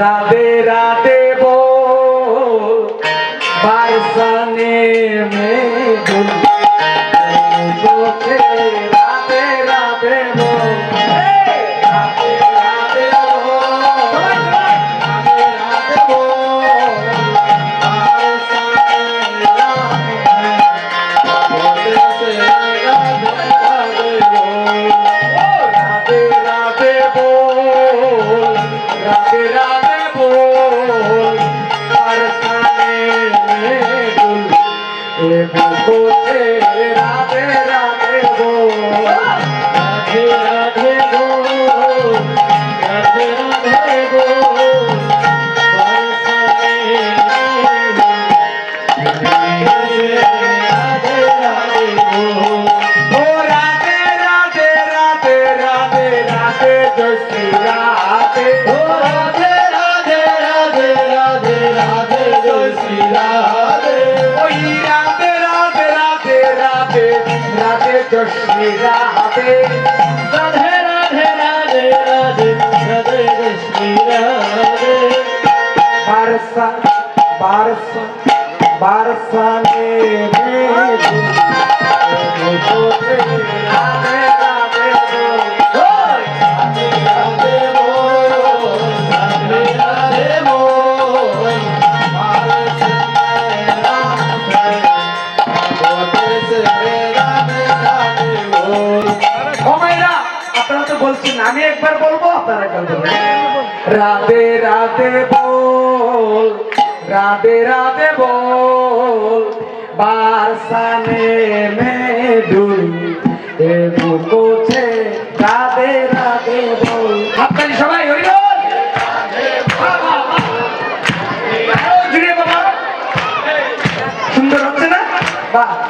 রাধে রাধে বল বারসানে জয় শ্রী রাধে রাধে রাধে রাধে রাধে শ্রী রাধে বারসা বারসা বারসানে মে রাধে তো বলছেন, আমি একবার বলব, আপনারা একবার বলবেন রাধে রাধে বল, রাধে রাধে বল, বারসানে মে দুল এ বুকোছে রাধে রাধে বল। সবাই হইল সুন্দর হচ্ছে না? বাহ।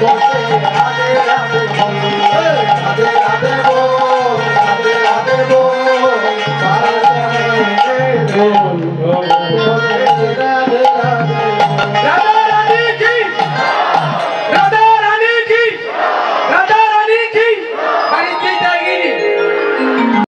Yeah.